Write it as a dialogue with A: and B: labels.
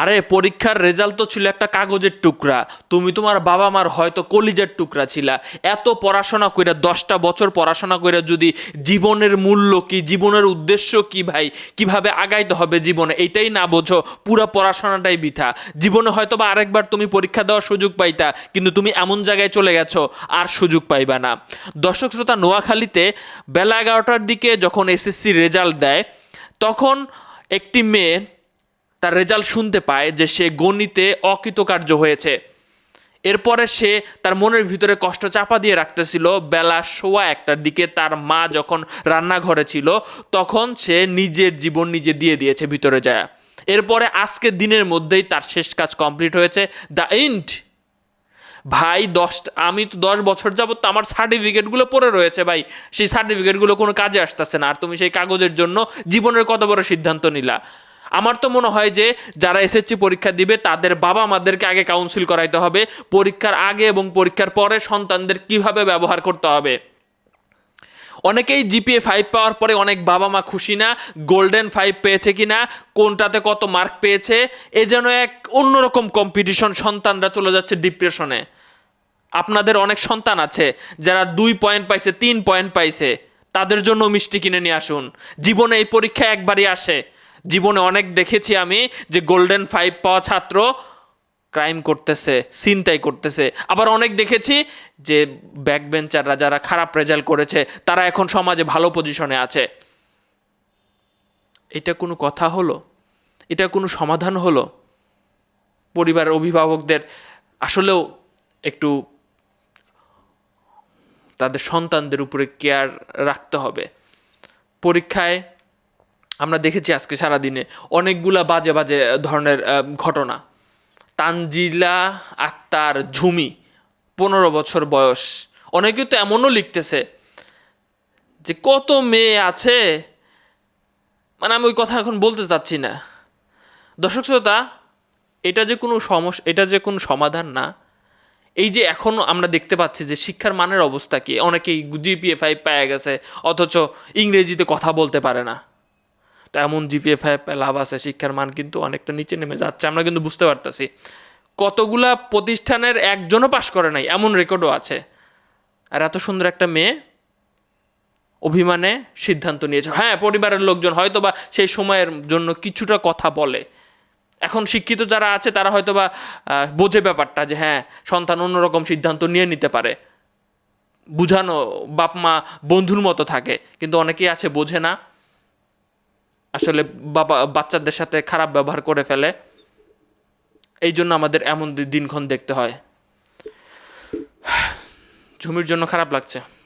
A: আরে, পরীক্ষার রেজাল্ট তো ছিল একটা কাগজের টুকরা। তুমি তোমার বাবা মার হয়তো কলিজের টুকরা ছিলা। এত পড়াশোনা কইরা, দশটা বছর পড়াশোনা কইরা যদি জীবনের মূল্য কি, জীবনের উদ্দেশ্য কি ভাই? কীভাবে আগাইতে হবে জীবনে? এইটাই না বোঝো, পুরো পড়াশোনাটাই বৃথা। জীবনে হয়তো বা আরেকবার তুমি পরীক্ষা দেওয়ার সুযোগ পাইতা, কিন্তু তুমি এমন জায়গায় চলে গেছো, আর সুযোগ পাইবা না। দর্শক শ্রোতা, নোয়াখালীতে বেলা এগারোটার দিকে যখন এসএসসি রেজাল্ট দেয়, তখন একটি মেয়ে তার রেজাল্ট শুনতে পায় যে সে গণিতে অকৃতকার্য হয়েছে। এরপরে সে তার মনের ভিতরে কষ্ট চাপা দিয়ে রাখতেছিল। বেলা সোয়া একটার দিকে তার মা যখন রান্নাঘরে ছিল, তখন সে নিজের জীবন নিজে দিয়ে দিয়েছে ভিতরে যায়। এরপরে আজকের দিনের মধ্যেই তার শেষ কাজ কমপ্লিট হয়েছে। The end. ভাই, দশ, আমি তো দশ বছর যাবত আমার সার্টিফিকেটগুলো পড়ে রয়েছে ভাই। সেই সার্টিফিকেটগুলো কোনো কাজে আসতেছে না। আর তুমি সেই কাগজের জন্য জীবনের কত বড় সিদ্ধান্ত নিলা? আমার তো মনে হয় যে যারা এসএসসি পরীক্ষা দিবে, তাদের বাবা মাদেরকে আগে কাউন্সিল করাইতে হবে, পরীক্ষার আগে এবং পরীক্ষার পরে সন্তানদের কীভাবে ব্যবহার করতে হবে। অনেকেই জিপিএ ফাইভ পাওয়ার পরে অনেক বাবা মা খুশি না গোল্ডেন ফাইভ পেয়েছে কিনা, কোনটাতে কত মার্ক পেয়েছে, এ যেন এক অন্যরকম কম্পিটিশন সন্তানরা চলে যাচ্ছে ডিপ্রেশনে আপনাদের অনেক সন্তান আছে, যারা দুই পয়েন্ট পাইছে, তিন পয়েন্ট পাইছে, তাদের জন্য মিষ্টি কিনে নিয়ে আসুন। জীবনে এই পরীক্ষা একবারই আসে। জীবনে অনেক দেখেছি আমি যে গোল্ডেন ফাইভ পাওয়া ছাত্র ক্রাইম করতেছে চিন্তাই করতেছে। আবার অনেক দেখেছি যে ব্যাক বেঞ্চাররা যারা খারাপ রেজাল্ট করেছে, তারা এখন সমাজে ভালো পজিশনে আছে। এটা কোনো কথা হলো? এটা কোনো সমাধান হলো? পরিবারের অভিভাবকদের আসলেও একটু তাদের সন্তানদের উপরে কেয়ার রাখতে হবে। পরীক্ষায় আমরা দেখেছি আজকে সারাদিনে অনেকগুলা বাজে বাজে ধরনের ঘটনা। তানজিলা আক্তার ঝুমি, পনেরো বছর বয়স। অনেকে তো এমনও লিখতেছে যে কত মেয়ে আছে মানে আমি ওই কথা এখন বলতে চাচ্ছি না। দর্শক শ্রোতা, এটা যে কোনো সমস্যা এটা যে কোনো সমাধান না। এই যে এখন আমরা দেখতে পাচ্ছি যে শিক্ষার মানের অবস্থা কি, অনেকেই জিপিএ ফাইভ পায় গেছে, অথচ ইংরেজিতে কথা বলতে পারে না। তো এমন জিপিএ ফাইভ লাভ আছে, শিক্ষার মান কিন্তু অনেকটা নিচে নেমে যাচ্ছে, আমরা কিন্তু বুঝতে পারতেছি। কতগুলা প্রতিষ্ঠানের একজনও পাশ করে নাই, এমন রেকর্ডও আছে। আর এত সুন্দর একটা মেয়ে অভিমানে সিদ্ধান্ত নিয়েছে। হ্যাঁ পরিবারের লোকজন হয়তো বা সেই সময়ের জন্য কিছুটা কথা বলে। এখন শিক্ষিত যারা আছে, তারা হয়তো বা বোঝে ব্যাপারটা যে হ্যাঁ সন্তান অন্যরকম সিদ্ধান্ত নিয়ে নিতে পারে। বুঝানো বাপ মা বন্ধুর মতো থাকে, কিন্তু অনেকেই আছে, বোঝে না। আসলে বাবা, বাচ্চাদের সাথে খারাপ ব্যবহার করে ফেলে। এই জন্য আমাদের এমন দিনক্ষণ দেখতে হয়। ঝুমির জন্য খারাপ লাগছে।